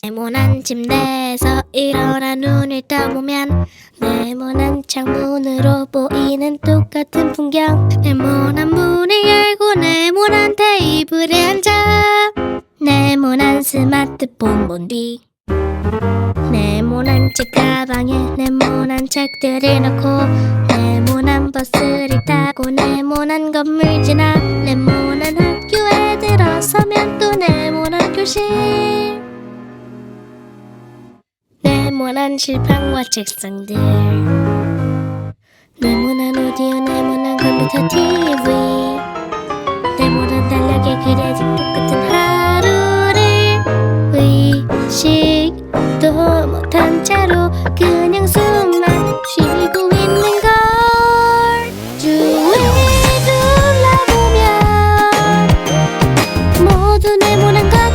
네모난 침대에서 일어나 눈을 떠보면 네모난 창문으로 보이는 똑같은 풍경. 네모난 문을 열고 네모난 테이블에 앉아. 네모난 스마트폰 본 뒤. 네모난 책 가방에 네모난 책들을 넣고 네모난 버스를 타고 네모난 건물 지나 네모난 학교에 들어서면 또 네모난 교실 네모난 실방과 책상들. 네모난 오디오 네모난 컴퓨터 TV 네모난 달력에 그려진 똑같은 하루를 의식도 못한 채로 그냥 숨만 쉬고 있는 걸 주위 둘러보면 모두 네모난 걸